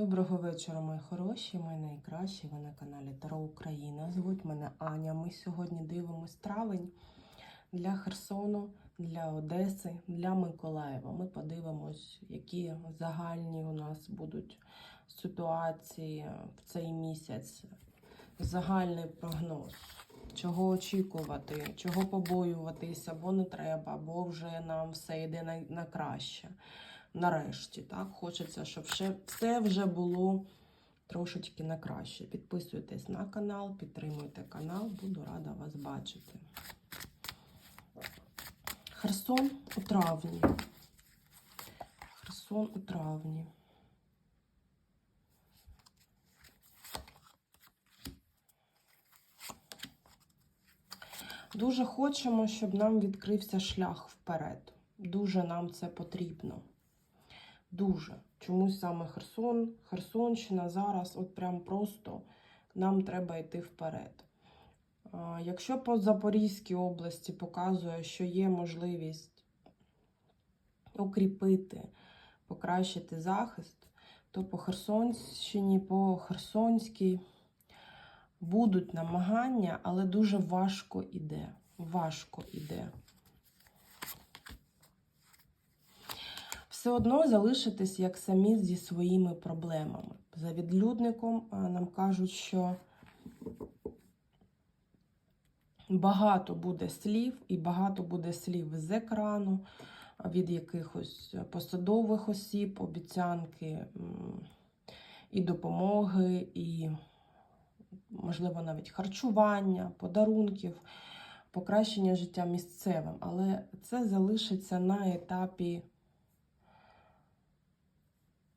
Доброго вечора, мої хороші, мої найкращі. Ви на каналі Таро Україна. Звуть мене Аня. Ми сьогодні дивимось травень для Херсону, для Одеси, для Миколаєва. Ми подивимось, які загальні у нас будуть ситуації в цей місяць. Загальний прогноз. Чого очікувати, чого побоюватися, бо не треба, бо вже нам все йде на, на краще нарешті. Так? Хочеться, щоб ще все вже було трошечки на краще. Підписуйтесь на канал, підтримуйте канал, буду рада вас бачити. Херсон у травні. Херсон у травні. Дуже хочемо, щоб нам відкрився шлях вперед. Дуже нам це потрібно. Дуже. Чомусь саме Херсон, Херсонщина зараз, от прям просто нам треба йти вперед. Якщо по Запорізькій області показує, що є можливість укріпити, покращити захист, то по Херсонщині, по Херсонській будуть намагання, але дуже важко іде. Важко іде. Все одно залишитесь як самі зі своїми проблемами. За відлюдником нам кажуть, що багато буде слів, і багато буде слів з екрану, від якихось посадових осіб, обіцянки і допомоги, і, можливо, навіть харчування, подарунків, покращення життя місцевим. Але це залишиться на етапі.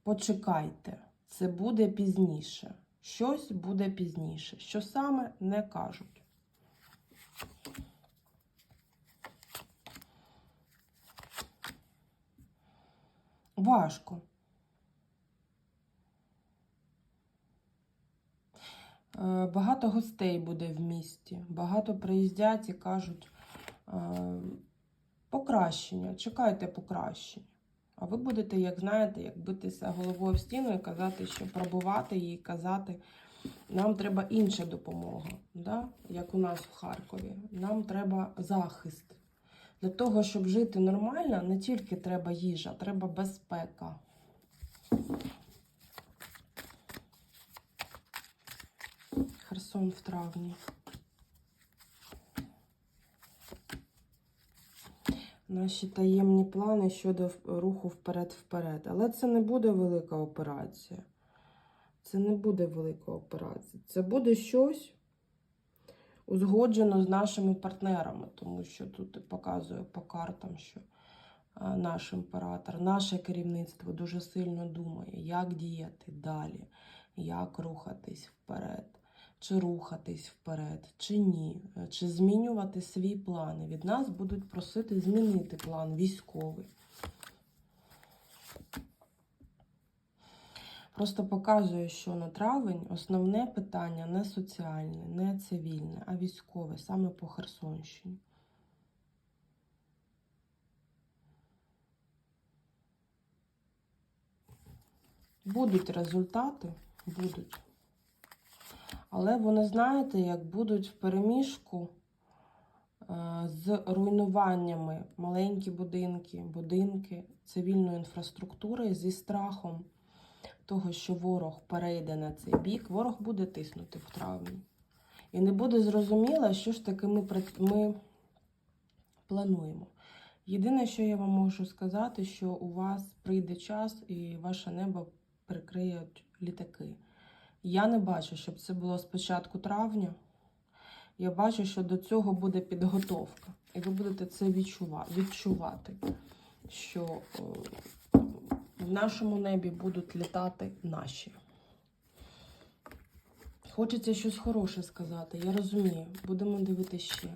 Почекайте, це буде пізніше. Щось буде пізніше. Що саме не кажуть. Важко. Е, Багато гостей буде в місті. Багато приїздять і кажуть е, покращення, чекайте покращення. А ви будете, як знаєте, як битися головою в стіну і казати, що пробувати її, казати, нам треба інша допомога, да? як у нас в Харкові. Нам треба захист. Для того, щоб жити нормально, не тільки треба їжа, треба безпека. Херсон в травні. Наші таємні плани щодо руху вперед-вперед. Але це не буде велика операція. Це не буде велика операція. Це буде щось узгоджено з нашими партнерами, тому що тут показує по картам, що наш імператор, наше керівництво дуже сильно думає, як діяти далі, як рухатись вперед чи рухатись вперед, чи ні, чи змінювати свій план. Від нас будуть просити змінити план військовий. Просто показує, що на травень основне питання не соціальне, не цивільне, а військове, саме по Херсонщині. Будуть результати, будуть. Але вони, знаєте, як будуть в переміжку е, з руйнуваннями маленькі будинки, будинки цивільної інфраструктури зі страхом того, що ворог перейде на цей бік, ворог буде тиснути в травні. І не буде зрозуміло, що ж таки ми, ми плануємо. Єдине, що я вам можу сказати, що у вас прийде час і ваше небо прикриють літаки. Я не бачу, щоб це було з початку травня. Я бачу, що до цього буде підготовка. І ви будете це відчувати, що в нашому небі будуть літати наші. Хочеться щось хороше сказати. Я розумію. Будемо дивитися ще.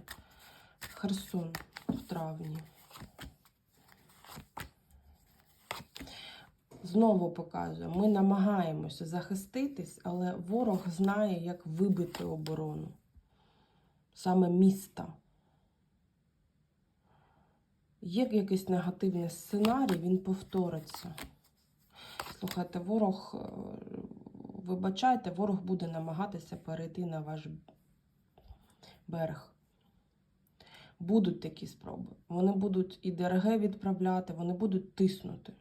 Херсон в травні. Знову показує, ми намагаємося захиститись, але ворог знає, як вибити оборону. Саме міста. Є якийсь негативний сценарій, він повториться. Слухайте, ворог вибачайте, ворог буде намагатися перейти на ваш берег. Будуть такі спроби. Вони будуть і ДРГ відправляти, вони будуть тиснути.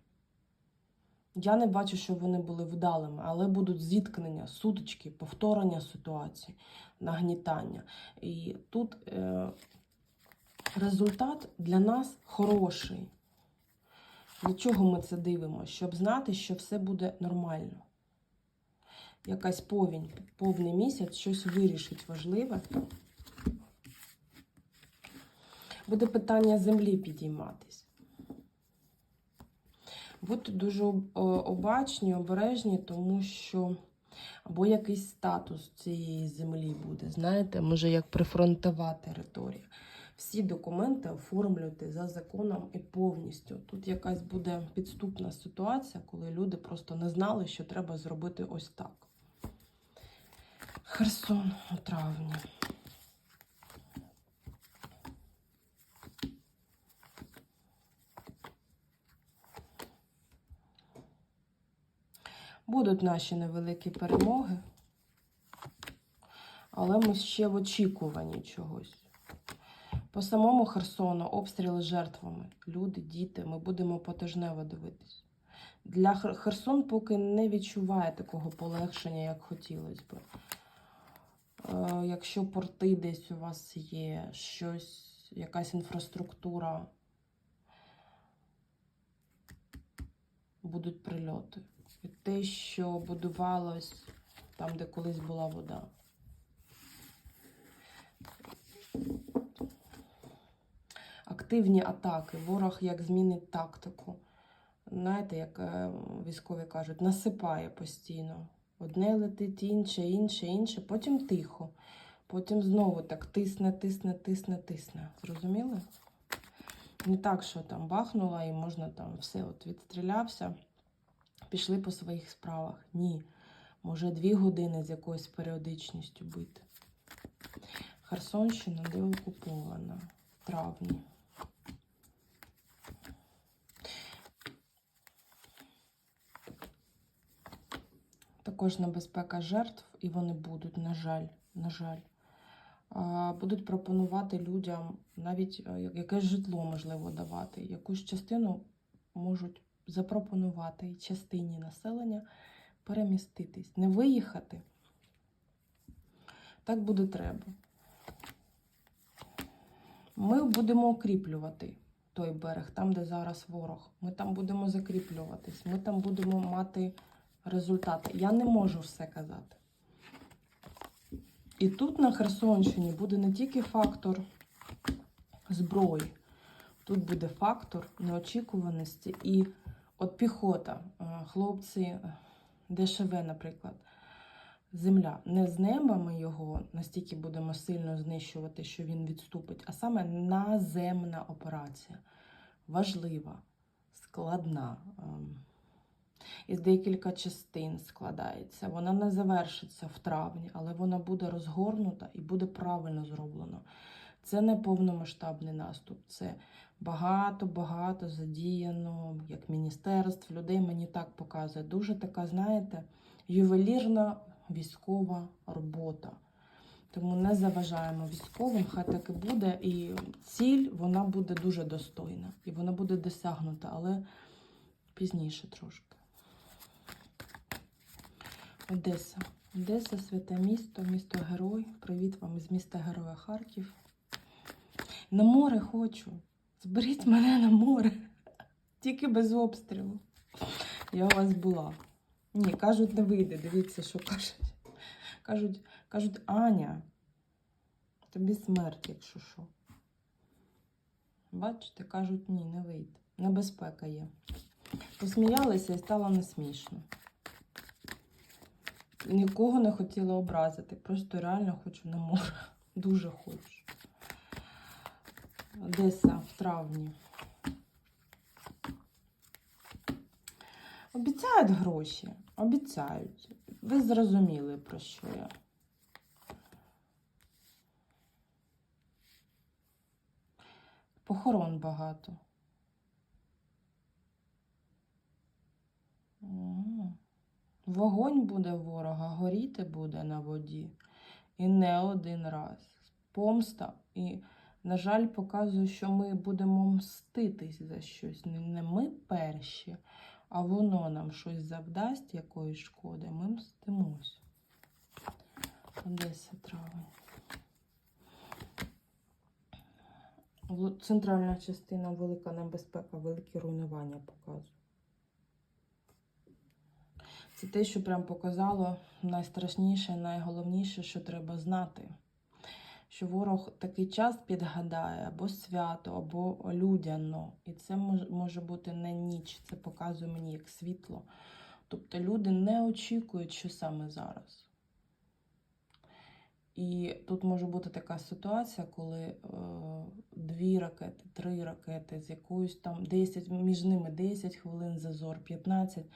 Я не бачу, що вони були вдалими, але будуть зіткнення, сутички, повторення ситуації, нагнітання. І тут е, результат для нас хороший. Для чого ми це дивимося? Щоб знати, що все буде нормально. Якась повінь, повний місяць щось вирішить важливе. Буде питання землі підійматись. Будьте дуже обачні, обережні, тому що або якийсь статус цієї землі буде. Знаєте, може, як прифронтова територія. Всі документи оформлюйте за законом і повністю. Тут якась буде підступна ситуація, коли люди просто не знали, що треба зробити ось так. Херсон у травні. Будуть наші невеликі перемоги, але ми ще в очікуванні чогось. По самому Херсону обстріли жертвами. Люди, діти, ми будемо потижнево дивитись. Для Херсон поки не відчуває такого полегшення, як хотілося б. Е, якщо порти десь у вас є, щось, якась інфраструктура, будуть прильоти. І те, що будувалось там, де колись була вода. Активні атаки. Ворог як змінить тактику. Знаєте, як е, військові кажуть, насипає постійно. Одне летить інше, інше, інше, потім тихо. Потім знову так тисне, тисне, тисне, тисне. Зрозуміли? Не так, що там бахнула і можна там все от відстрілявся, пішли по своїх справах. Ні. Може дві години з якоюсь періодичністю бити. Херсонщина деокупована в травні. Також небезпека жертв, і вони будуть, на жаль, на жаль. Будуть пропонувати людям навіть е, якесь житло можливо давати. Якусь частину можуть запропонувати частині населення переміститись, не виїхати. Так буде треба. Ми будемо укріплювати той берег, там, де зараз ворог. Ми там будемо закріплюватись, ми там будемо мати результати. Я не можу все казати. І тут на Херсонщині буде не тільки фактор зброї, тут буде фактор неочікуваності і от піхота, е, хлопці е, ДШВ, наприклад, земля. Не з неба ми його настільки будемо сильно знищувати, що він відступить, а саме наземна операція. Важлива, складна. ем, із декілька частин складається. Вона не завершиться в травні, але вона буде розгорнута і буде правильно зроблено. Це не повномасштабний наступ, це багато-багато задіяно, як міністерств, людей мені так показує. Дуже така, знаєте, ювелірна військова робота. Тому не заважаємо військовим, хай так і буде. І ціль вона буде дуже достойна. І вона буде досягнута, але пізніше трошки. Одеса. Одеса, святе місто, місто Герой. Привіт вам із міста Героя Харків. На море хочу. Зберіть мене на море. Тільки без обстрілу. Я у вас була. Ні, кажуть, не вийде. Дивіться, що кажуть. Кажуть, кажуть, Аня, тобі смерть, якщо що. Бачите, кажуть, ні, не вийде. Небезпека є. Посміялися і стало не смішно. Нікого не хотіла образити. Просто реально хочу на море. Дуже хочу. Одеса в травні. Обіцяють гроші. Обіцяють. Ви зрозуміли, про що я. Похорон багато. Вогонь буде ворога, горіти буде на воді. І не один раз. Помста. І, на жаль, показує, що ми будемо мститись за щось. Не, ми перші, а воно нам щось завдасть якоїсь шкоди. Ми мстимось. Одеса травень. Центральна частина велика небезпека, великі руйнування показує. Це те, що прям показало найстрашніше, найголовніше, що треба знати. Що ворог такий час підгадає або свято, або людяно. І це може бути не ніч, це показує мені як світло. Тобто люди не очікують, що саме зараз. І тут може бути така ситуація, коли е, дві ракети, три ракети з якоюсь там 10, між ними 10 хвилин зазор, 15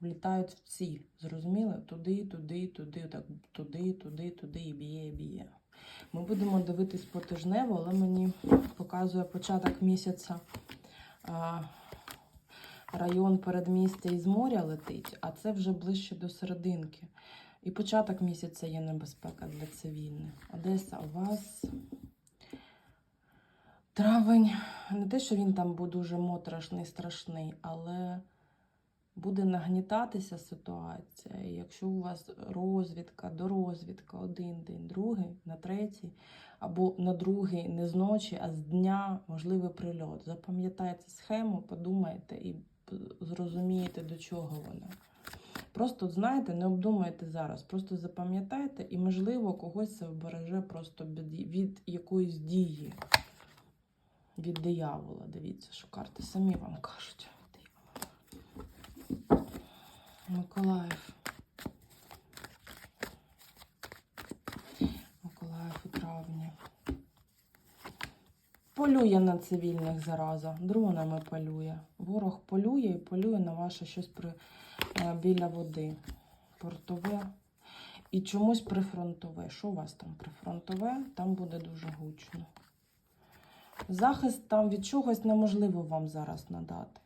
влітають в ціль. Зрозуміли? Туди, туди, туди, так, туди, туди, туди і б'є, і б'є. Ми будемо дивитись потижнево, але мені показує початок місяця. Район передмістя із моря летить, а це вже ближче до серединки. І початок місяця є небезпека для цивільних. Одеса, у вас травень, не те, що він там буде дуже моторошний, страшний, але буде нагнітатися ситуація. І якщо у вас розвідка, дорозвідка, один день, другий, на третій, або на другий не з ночі, а з дня можливий прильот. Запам'ятайте схему, подумайте і зрозумієте, до чого вона. Просто знаєте, не обдумайте зараз, просто запам'ятайте, і, можливо, когось це вбереже просто від, якоїсь дії, від диявола. Дивіться, що карти самі вам кажуть. Миколаїв. Миколаїв у травні. Полює на цивільних зараза, дронами полює. Ворог полює і полює на ваше щось при, е, біля води. Портове. І чомусь прифронтове. Що у вас там прифронтове? Там буде дуже гучно. Захист там від чогось неможливо вам зараз надати.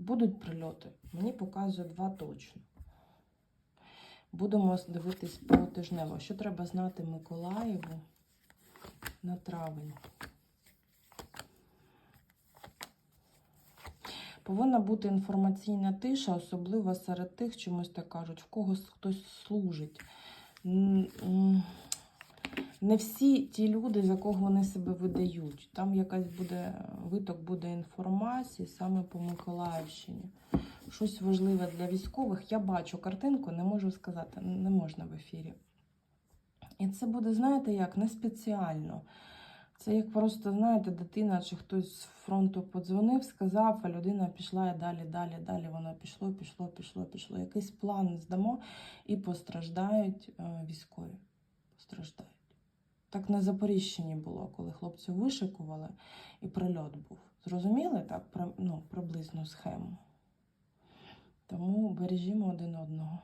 Будуть прильоти. Мені показує два точно. Будемо дивитись потижнево. Що треба знати Миколаєву на травень? Повинна бути інформаційна тиша, особливо серед тих, чомусь так кажуть, в когось хтось служить. Не всі ті люди, за кого вони себе видають. Там якась буде виток буде інформації саме по Миколаївщині. Щось важливе для військових. Я бачу картинку, не можу сказати, не можна в ефірі. І це буде, знаєте, як не спеціально. Це як просто, знаєте, дитина чи хтось з фронту подзвонив, сказав, а людина пішла і далі, далі, далі. Воно пішло, пішло, пішло, пішло. Якийсь план здамо і постраждають е, військові. Постраждають. Так на Запоріжчині було, коли хлопців вишикували і прильот був. Зрозуміли так, ну, приблизну схему? Тому бережімо один одного.